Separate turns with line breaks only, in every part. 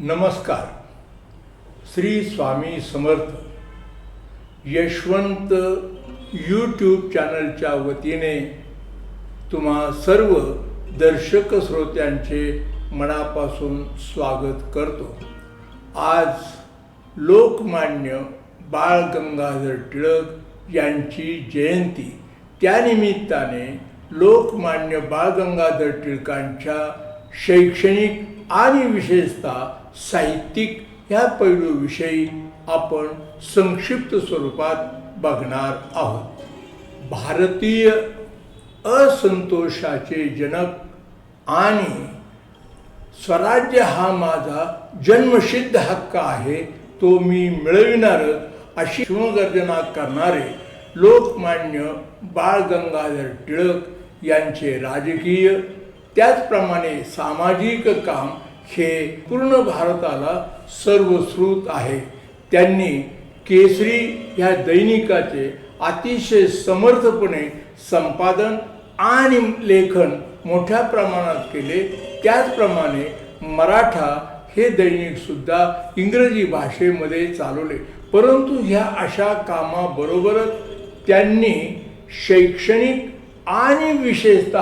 नमस्कार. श्री स्वामी समर्थ. यशवंत यूट्यूब चॅनलच्या वतीने तुम्हा सर्व दर्शक श्रोत्यांचे मनापासून स्वागत करतो. आज लोकमान्य बाळ गंगाधर टिळक यांची जयंती. त्यानिमित्ताने लोकमान्य बाळ गंगाधर टिळकांच्या शैक्षणिक आणि विशेषतः साहित्यिक ह्या पैलूविषयी आपण संक्षिप्त स्वरूपात बघणार आहोत. भारतीय असंतोषाचे जनक आणि स्वराज्य हा माझा जन्मसिद्ध हक्क आहे तो मी मिळविणारच अशी शिवगर्जना करणारे लोकमान्य बाळ गंगाधर टिळक यांचे राजकीय त्याचप्रमाणे सामाजिक काम हे पूर्ण भारताला सर्वश्रुत आहे. त्यांनी केसरी ह्या दैनिकाचे अतिशय समर्थपणे संपादन आणि लेखन मोठ्या प्रमाणात केले. त्याचप्रमाणे मराठा हे दैनिक सुद्धा इंग्रजी भाषेमध्ये चालवले. परंतु ह्या अशा कामाबरोबरच त्यांनी शैक्षणिक आणि विशेषत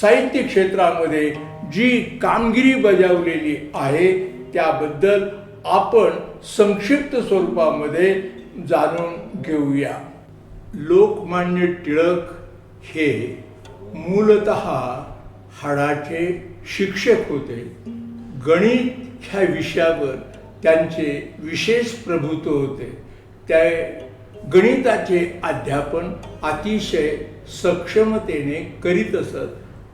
साहित्य क्षेत्रामध्ये जी कामगिरी बजावलेली आहे त्याबद्दल आपण संक्षिप्त स्वरूपामध्ये जाणून घेऊया. लोकमान्य टिळक हे मूलत हाडाचे शिक्षक होते. गणित ह्या विषयावर त्यांचे विशेष प्रभुत्व होते. त्या गणिताचे अध्यापन अतिशय सक्षमतेने करीत असत.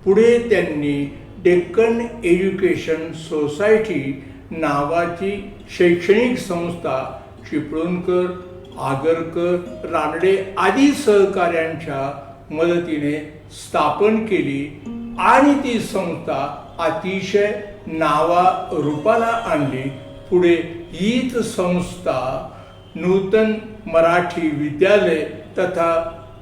पुढे त्यांनी डेक्कन एज्युकेशन सोसायटी नावाची शैक्षणिक संस्था चिपळूणकर आगरकर रानडे आदी सहकाऱ्यांच्या मदतीने स्थापन केली आणि ती संस्था अतिशय नावा रूपाला आणली. पुढे हीच संस्था नूतन मराठी विद्यालय तथा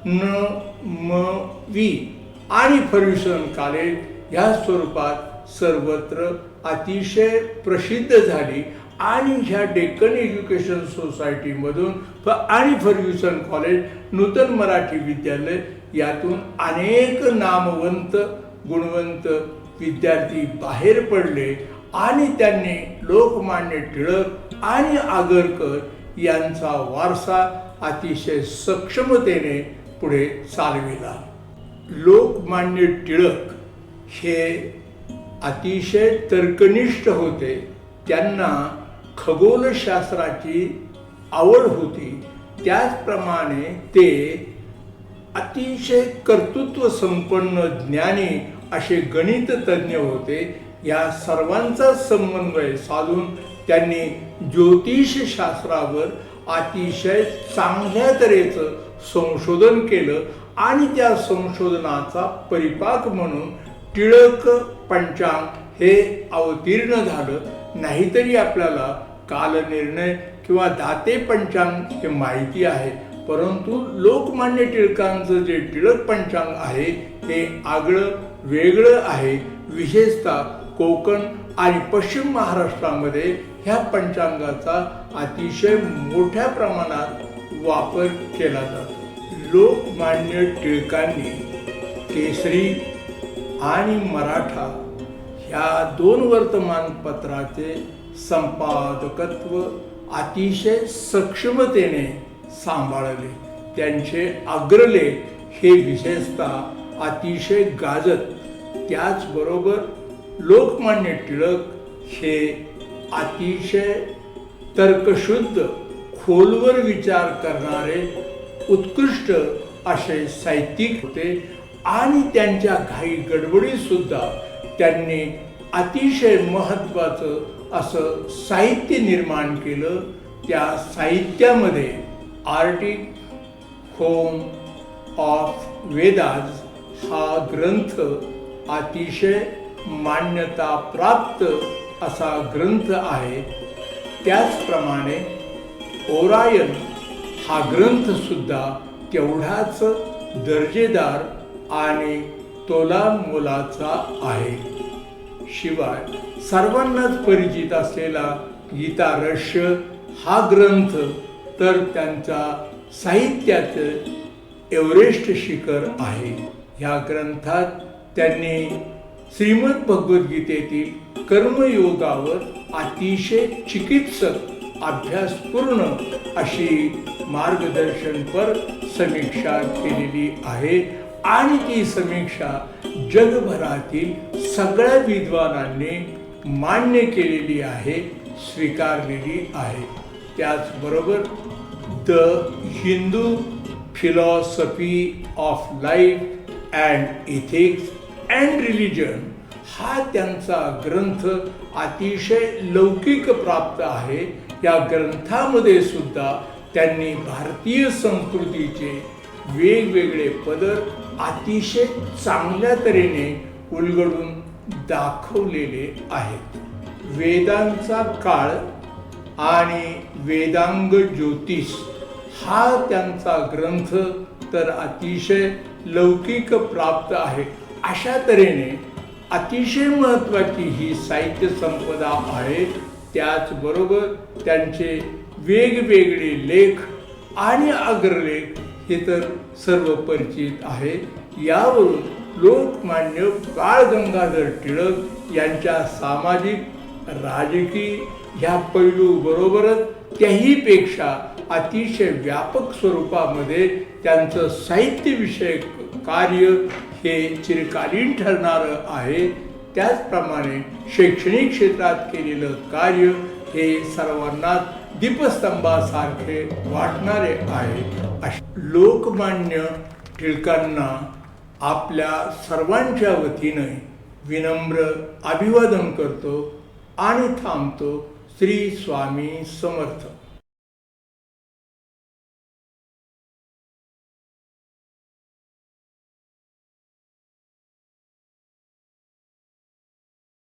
न म वी आणि फर्ग्युसन कॉलेज ह्या स्वरूपात सर्वत्र अतिशय प्रसिद्ध झाली आणि ह्या डेक्कन एज्युकेशन सोसायटीमधून फ आणि फर्ग्युसन कॉलेज नूतन मराठी विद्यालय यातून अनेक नामवंत गुणवंत विद्यार्थी बाहेर पडले आणि त्यांनी लोकमान्य टिळक आणि आगरकर यांचा वारसा अतिशय सक्षमतेने पुढे चालविला. लोकमान्य टिळक हे अतिशय तर्कनिष्ठ होते. त्यांना खगोलशास्त्राची आवड होती. त्याचप्रमाणे ते अतिशय कर्तृत्व संपन्न ज्ञानी असे गणित तज्ज्ञ होते. या सर्वांचा समन्वय साधून त्यांनी ज्योतिषशास्त्रावर अतिशय चांगल्या तऱ्हेचं संशोधन केलं आणि त्या संशोधनाचा परिपाक म्हणून टिळक पंचांग हे अवतीर्ण झालं. नाहीतरी आपल्याला कालनिर्णय किंवा दाते पंचांग हे माहिती आहे. परंतु लोकमान्य टिळकांचं जे टिळक पंचांग आहे ते आगळं वेगळं आहे. विशेषतः कोकण आणि पश्चिम महाराष्ट्रामध्ये ह्या पंचांगाचा अतिशय मोठ्या प्रमाणात वापर केला जातो. लोकमान्य टिळकांनी केसरी आणि मराठा ह्या दोन वर्तमानपत्राचे संपादकत्व अतिशय सक्षमतेने सांभाळले. त्यांचे अग्रलेख हे विशेषतः अतिशय गाजत त्याचबरोबर लोकमान्य टिळक हे अतिशय तर्कशुद्ध खोलवर विचार करणारे उत्कृष्ट असे साहित्यिक होते. आणि त्यांच्या घाई गडबडीत सुद्धा त्यांनी अतिशय महत्त्वाचं असं साहित्य निर्माण केलं. त्या साहित्यामध्ये आर्टिक होम ऑफ वेदाज हा ग्रंथ अतिशय मान्यता प्राप्त असा ग्रंथ आहे. त्याचप्रमाणे ओरायन हा ग्रंथसुद्धा तेवढाच दर्जेदार आणि तोला मोलाचा आहे. शिवाय सर्वांनाच परिचित असलेला गीता रहस्य हा ग्रंथ तर त्यांचा साहित्याचं एव्हरेस्ट शिखर आहे. ह्या ग्रंथात त्यांनी श्रीमद भगवद्गीतेतील कर्मयोगावर अतिशय चिकित्सक अभ्यासपूर्ण अशी मार्गदर्शनपर समीक्षा केलेली आहे. आणि ती समीक्षा जगभरातील सगळ्या विद्वानांनी मान्य केलेली आहे स्वीकारलेली आहे. त्याचबरोबर the Hindu philosophy of life and ethics and religion हा त्यांचा ग्रंथ अतिशय लौकिक प्राप्त आहे. या ग्रंथामध्ये सुद्धा त्यांनी भारतीय संस्कृतीचे वेगवेगळे पदर अतिशय चांगल्या तऱ्हेने उलगडून दाखवलेले आहेत. वेदांचा काळ आणि वेदांग ज्योतिष हा त्यांचा ग्रंथ तर अतिशय लौकिक प्राप्त आहे. अशा तऱ्हेने अतिशय महत्त्वाची ही साहित्य संपदा आहे. त्याचबरोबर त्यांचे वेगवेगळे लेख आणि अग्रलेख हे तर सर्व परिचित आहे. यावरून लोकमान्य बाळ गंगाधर टिळक यांच्या सामाजिक राजकीय ह्या पैलूबरोबरच त्याहीपेक्षा अतिशय व्यापक स्वरूपामध्ये त्यांचं साहित्यविषयक कार्य हे चिरकालीन ठरणारं आहे. त्याचप्रमाणे शैक्षणिक क्षेत्रात केलेलं कार्य हे सर्वांना दीपस्तंभासारखे वाटणारे आहे. अश- लोकमान्य टिळकांना आपल्या सर्वांच्या वतीने विनम्र अभिवादन करतो आणि थांबतो श्री स्वामी समर्थ.